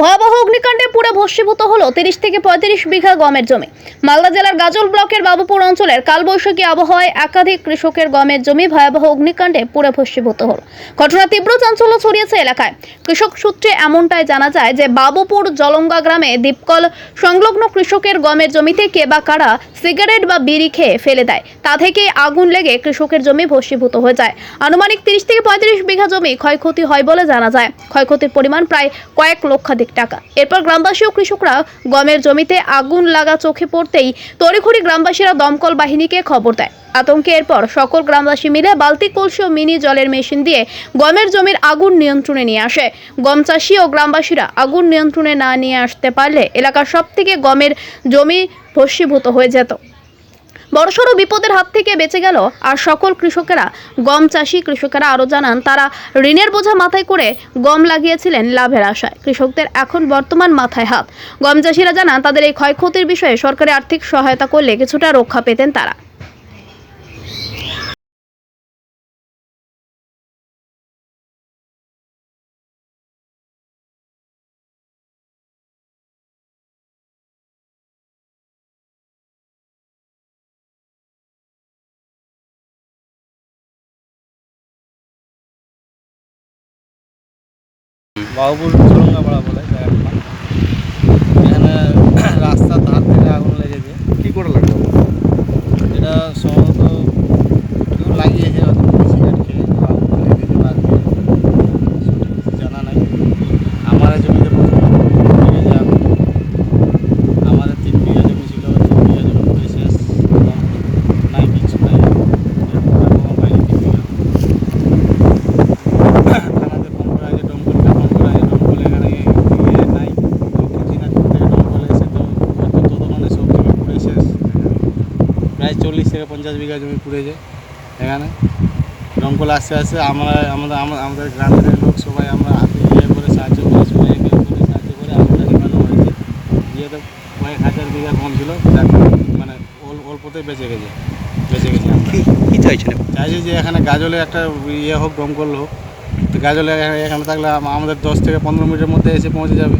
ভয়াবহ অগ্নিকাণ্ডে পুরো ভস্মীভূত হলো তিরিশ থেকে পঁয়ত্রিশ বিঘা গমের জমি। মালদা জেলার গাজল ব্লকের বাবুপুর অঞ্চলের কালবৈশাখী আবহাওয়ায় একাধিক কৃষকের গমের জমি ভয়াবহ অগ্নিকাণ্ডে পুরো ভস্মীভূত হলো। ঘটনা তীব্র চাঞ্চল্য ছড়িয়েছে এলাকায়। কৃষক সূত্রে এমনটাই জানা যায় যে, বাবুপুর জলঙ্গা গ্রামে দ্বীপকল সংলগ্ন কৃষকের গমের জমিতে কে বা কারা সিগারেট বা বিড়ি খেয়ে ফেলে দেয়। তা থেকে আগুন লেগে কৃষকের জমি ভস্মীভূত হয়ে যায়। আনুমানিক তিরিশ থেকে পঁয়ত্রিশ বিঘা জমি ক্ষয়ক্ষতি হয় বলে জানা যায়। ক্ষয়ক্ষতির পরিমাণ প্রায় কয়েক লক্ষাধিক টাকা। এরপর গ্রামবাসী ও কৃষকরা গমের জমিতে আগুন লাগা চোখে পড়তেই তড়িঘড়ি গ্রামবাসীরা দমকল বাহিনীকে খবর দেয়। আতঙ্কে এরপর সকল গ্রামবাসী মিলে বালতি কলসি ও মিনি জলের মেশিন দিয়ে গমের জমির আগুন নিয়ন্ত্রণে নিয়ে আসে। গম চাষি ও গ্রামবাসীরা আগুন নিয়ন্ত্রণে না নিয়ে আসতে পারলে এলাকার সব থেকে গমের জমি ভস্মীভূত হয়ে যেত। বড়সড় বিপদের হাত থেকে বেঁচে গেল আর সকল কৃষকেরা, গম চাষি কৃষকেরা আরও জানান, তারা ঋণের বোঝা মাথায় করে গম লাগিয়েছিলেন লাভের আশায়। কৃষকদের এখন বর্তমান মাথায় হাত। গম চাষিরা জানান, তাদের এই ক্ষয়ক্ষতির বিষয়ে সরকারি আর্থিক সহায়তা করলে কিছুটা রক্ষা পেতেন তারা। বাবুপুর সুরঙ্গাপাড়া বলে জায়গাটার নাম এখানে রাস্তার ধার থেকে আগুন লেগেছে কি করে লাগল এটা সম্ভবত কেউ লাগিয়েছে হয়তো সিগারেট খেয়ে তো আগুন লেগেছে বা সঠিক কিছু জানা নাই আমার জমিতে প্রথমে লেগেছে আগুন আমাদের তিন বিঘা জমি ছিল তিন বিঘা জমি পুরো শেষ এবং নাই কিছু নাই এরকম বাইরে তিন বিঘা থানাতে ফোন করা আছে দমকলকে ফোন করা আছে দমকল এখানে ইয়ে নাই দক্ষিণ দিনাজপুর থেকে দমকল এসে তো অত ততক্ষণে সব জমি পুড়ে শেষ প্রায় চল্লিশ থেকে পঞ্চাশ বিঘা জমি পুড়েছে এখানে। দমকল আসতে আসতে আমরা আমাদের আমাদের গ্রামের লোক সবাই আমরা হাতে ইয়ে করে সাহায্য করে সবাই একে করে সাহায্য করে আগুনটা নেভানো হয়েছে। যেহেতু কয়েক হাজার বিঘা কম ছিল মানে অল- অল্পতে বেঁচে গেছে। বেঁচে গেছে আমরা। কি চাইছেন চাইছি যে এখানে গাজলে একটা ইয়ে হোক দমকল হোক। তো গাজলে এখানে থাকলে আমাদের দশ থেকে পনেরো মিনিটের মধ্যে এসে পৌঁছে যাবে।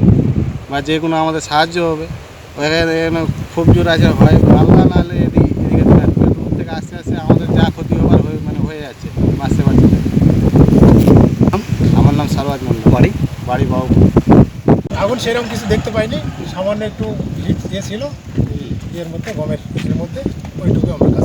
বা যে কোনো আমাদের সাহায্য হবে। এখানে এখানে খুব জোর আছে হয় মাল্লা নাহলে এদিকে এদিকে দিনাজপুর দূর থেকে আস্তে আস্তে আমাদের যা ক্ষতি হবার হয়ে বাঁচতে পারছি না আমার নাম সারওয়াজ মন্ডল বাড়ি? বাড়ি বাবু আগুন সেরকম কিছু দেখতে পাইনি সামান্য একটু হিট দিয়েছিল ইয়ের মধ্যে গমের মধ্যে ওইটুকু আমরা কাজ